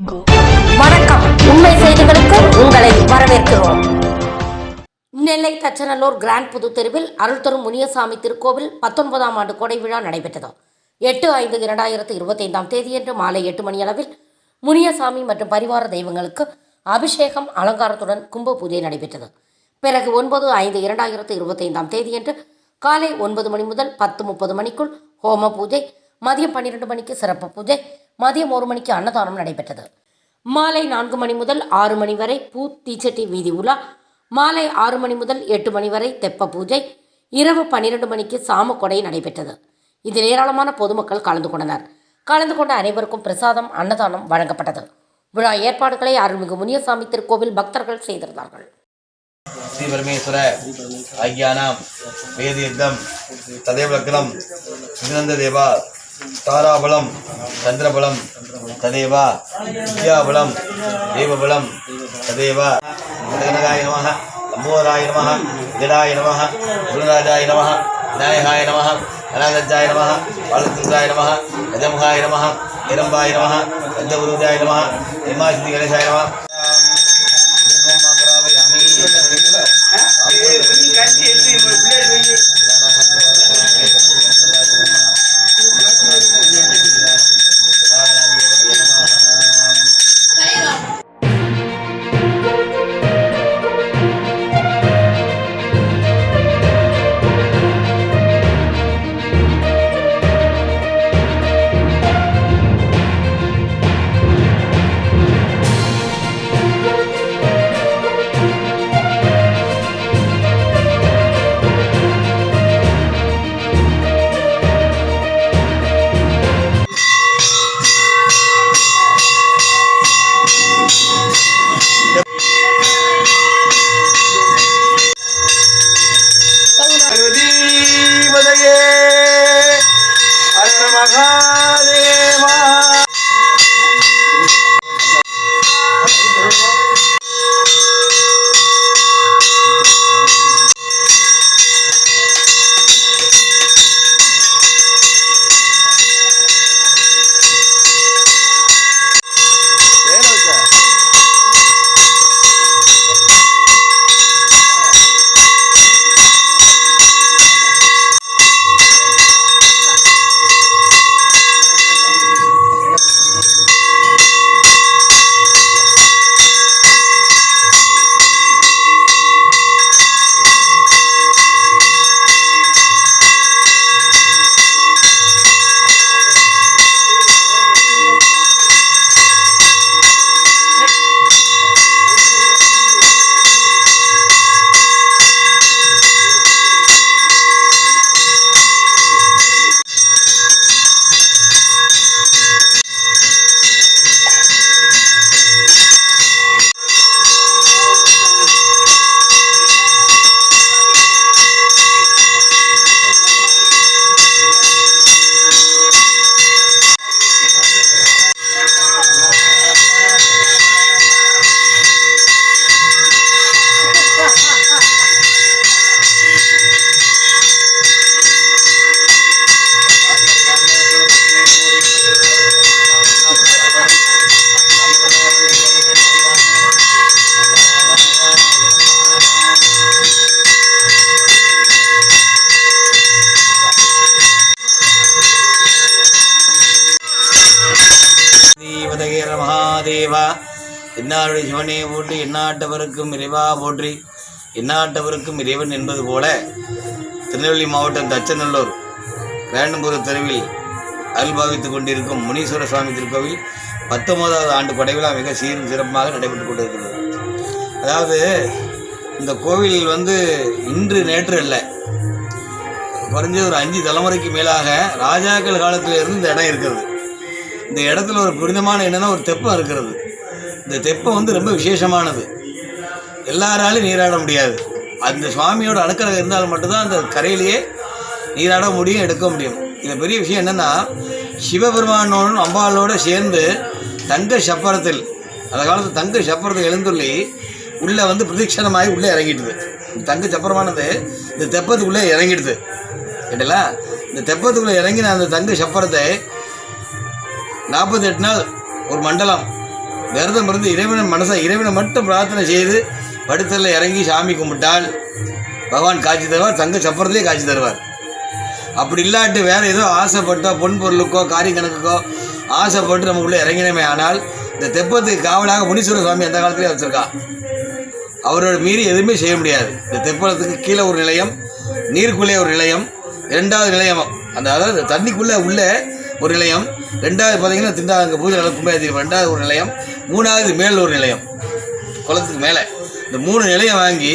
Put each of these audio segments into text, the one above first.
வணக்கம். உண்மை செய்திகளுக்கு உங்களை வரவேற்கிறோம். நெல்லை தச்சநல்லூர் கிராண்ட் புது தெருவில் அருள் தரும் முனியசாமி திருக்கோவில் பத்தொன்பதாம் ஆண்டு கொடை விழா நடைபெற்றது. எட்டு ஐந்து இரண்டாயிரத்து இருபத்தைந்தாம் தேதியன்று மாலை எட்டு மணி அளவில் முனியசாமி மற்றும் பரிவார தெய்வங்களுக்கு அபிஷேகம் அலங்காரத்துடன் கும்ப பூஜை நடைபெற்றது. பிறகு ஒன்பது ஐந்து இரண்டாயிரத்து இருபத்தைந்தாம் தேதியன்று காலை ஒன்பது மணி முதல் பத்து முப்பது மணிக்குள் ஹோம பூஜை மதியம் பன்னிரெண்டு மணிக்கு சிறப்பு பூஜை மதியம் ஒரு மணிக்கு அன்னதானம் நடைபெற்றது. மாலை நான்கு மணி முதல் ஆறு மணி வரை பூ தீச்சட்டி வீதி உலா. மாலை ஆறு மணி முதல் எட்டு மணி வரை தெப்ப பூஜை. இரவு பன்னிரண்டு மணிக்கு சாம கொடை நடைபெற்றது. இதில் ஏராளமான பொதுமக்கள் கலந்து கொண்டனர். கலந்து கொண்ட அனைவருக்கும் பிரசாதம் அன்னதானம் வழங்கப்பட்டது. விழா ஏற்பாடுகளை அருள்மிகு முனியசாமி திருக்கோவில் பக்தர்கள் செய்திருந்தார்கள். ஸ்ரீ பரமேஸ்வர ஐயானாம் வேதியத்தம் ததேவலக்கணம் வினந்த தேவா தாராபலம் சந்திரபலம் ததேவா வித்யாபலம் தேவபலம் ததேவா கனகாய நம கம்போதாய நம ஜடாய நம குருராஜாய நம விநாயகாய நம கனகஜாய நம பாலச்சந்திராய நம கஜமுகாய நம நிரம்பாய நம கந்தபுருஜாய நம நிர்மாசிதி கணேசாய நம கட்டி எடுத்து என்னாருடைய சிவனே போற்றி எந்நாட்டவருக்கும் இறைவா போற்றி. எந்நாட்டவருக்கும் இறைவன் என்பது போல திருநெல்வேலி மாவட்டம் தச்சநல்லூர் வேண்டம்புர தெருவில் அருள்பாவித்துக் கொண்டிருக்கும் முனீஸ்வர சுவாமி திருக்கோவில் பத்தொன்பதாவது ஆண்டு படைவிழா மிக சீரும் சிறப்பாக நடைபெற்றுக் கொண்டிருக்கிறது. அதாவது இந்த கோவில் வந்து இன்று நேற்று இல்லை குறைஞ்சது ஒரு அஞ்சு தலைமுறைக்கு மேலாக ராஜாக்கள் காலத்தில் இருந்து இந்த இடம் இருக்கிறது. இந்த இடத்துல ஒரு புனிதமான என்னன்னா ஒரு தெப்பம் இருக்கிறது. இந்த தெப்பம் வந்து ரொம்ப விசேஷமானது. எல்லாராலும் நீராட முடியாது. அந்த சுவாமியோட அணுக்கரகம் இருந்தால் மட்டும்தான் அந்த கரையிலேயே நீராட முடியும் எடுக்க முடியும். இதில் பெரிய விஷயம் என்னென்னா சிவபெருமானோடும் அம்பாளோடு சேர்ந்து தங்க சப்பரத்தில் அந்த காலத்தில் தங்க சப்பரத்தில் எழுந்துள்ளி உள்ளே வந்து பிரதட்சணமாகி உள்ளே இறங்கிடுது. இந்த தங்க சப்பரமானது இந்த தெப்பத்துக்குள்ளே இறங்கிடுது. கேட்டலா இந்த தெப்பத்துக்குள்ளே இறங்கின அந்த தங்க சப்பரத்தை நாற்பத்தெட்டு நாள் ஒரு மண்டலம் விரதம் இருந்து இறைவன் மனசை இறைவனை மட்டும் பிரார்த்தனை செய்து படுத்தலில் இறங்கி சாமி கும்பிட்டால் பகவான் காட்சி தருவார் தங்க சப்பரத்திலே காட்சி தருவார். அப்படி இல்லாட்டு வேறு ஏதோ ஆசைப்பட்டோ பொன் பொருளுக்கோ காரிய கணக்குக்கோ ஆசைப்பட்டு நமக்குள்ளே இறங்கினமே ஆனால் இந்த தெப்பத்துக்கு காவலாக முனீஸ்வர சுவாமி அந்த காலத்திலே வச்சுருக்கா. அவரோட மீறி எதுவுமே செய்ய முடியாது. இந்த தெப்பத்துக்கு கீழே ஒரு நிலையம் நீருக்குள்ளே ஒரு நிலையம் ரெண்டாவது நிலையம் அந்த அதாவது தண்ணிக்குள்ளே உள்ள ஒரு நிலையம் ரெண்டாவது பார்த்தீங்கன்னா திண்டா அங்கே பூஜை கும்பாயத்துக்கு ரெண்டாவது ஒரு நிலையம் மூணாவது மேல் ஒரு நிலையம். குளத்துக்கு மேலே. இந்த மூணு நிலையம் வாங்கி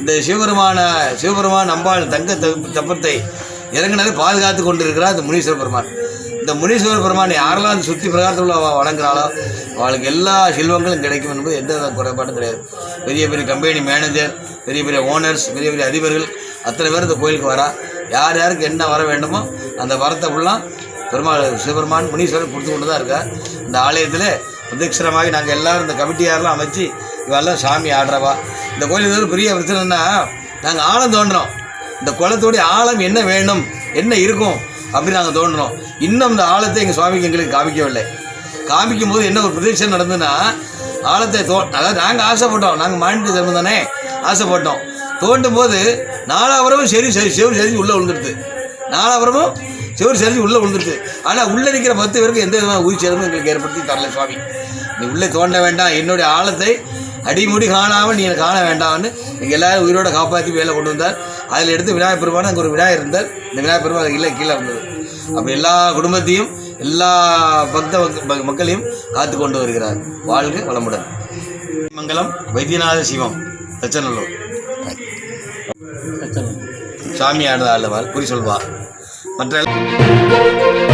இந்த சிவபெருமான சிவபெருமான் அம்பாள் தங்க தப்பத்தை தெப்பத்தை பாதுகாத்து கொண்டிருக்கிறார் இந்த முனீஸ்வர பெருமான். இந்த முனீஸ்வர பெருமான் யாரெல்லாம் அந்த சுற்றி பிரகாரத்தில் வழங்குறாளோ அவளுக்கு எல்லா செல்வங்களும் கிடைக்கும் என்பது எந்த வித குறைபாடும் கிடையாது. பெரிய பெரிய கம்பெனி மேனேஜர் பெரிய பெரிய ஓனர்ஸ் பெரிய பெரிய அதிபர்கள் அத்தனை பேர் இந்த கோயிலுக்கு வரா. யார் யாருக்கு என்ன வர வேண்டுமோ அந்த வரத்தை ஃபுல்லாக பெருமாள் சிவபெருமான் முனீஸ்வரன் கொடுத்து கொண்டு தான் இருக்கார் இந்த ஆலயத்தில் பிரதட்சணமாகி நாங்கள் எல்லாரும் இந்த கமிட்டியாரெலாம் அமைச்சு இவெல்லாம் சாமி ஆடுறவா. இந்த கோயிலுக்கு ஒரு பெரிய பிரச்சனைன்னா நாங்கள் ஆழம் தோண்டுறோம் இந்த குளத்தோடைய ஆழம் என்ன வேணும் என்ன இருக்கும் அப்படின்னு நாங்கள் தோன்றோம். இன்னும் இந்த ஆழத்தை எங்கள் சுவாமிக்கு எங்களுக்கு காமிக்கவில்லை. காமிக்கும் போது என்ன ஒரு பிரதிஷ்டை நடந்ததுன்னா ஆழத்தை தோ அதாவது நாங்கள் ஆசைப்பட்டோம். நாங்கள் மாநில தர்மம் தானே ஆசைப்பட்டோம். தோண்டும் போது நாலாபுரமும் சரி சரி சிவன் சரி உள்ளே விழுந்துடுது. நாலாபுரமும் செவ்வறு சரிஞ்சு உள்ளே விழுந்துடுது ஆனால் உள்ளே நிற்கிற பத்து பேருக்கு எந்த விதமான உயிர் சேதமும் எங்களுக்கு ஏற்படுத்தி தரல சுவாமி. நீ உள்ளே தோண்ட வேண்டாம். என்னுடைய ஆழத்தை அடிமுடி காணாமல் நீ எனக்கு காண வேண்டாம்னு எங்கள் எல்லாரும் உயிரோட காப்பாற்றி வேலை கொண்டு வந்தார். அதில் எடுத்து விநாயகர் பெருமான் அங்கே ஒரு விநாயகர் இருந்தார். இந்த விநாயகர் பெருமான் இல்லை கீழே இருந்தது அப்படி எல்லா குடும்பத்தையும் எல்லா பக்த மக்களையும் காத்து கொண்டு வருகிறார். வாழ்க வளமுடன். மங்கலம் வைத்தியநாத சிவம் தச்சநல்லூர். சாமி ஆடுத ஆளுவார் குறி சொல்வார் மற்ற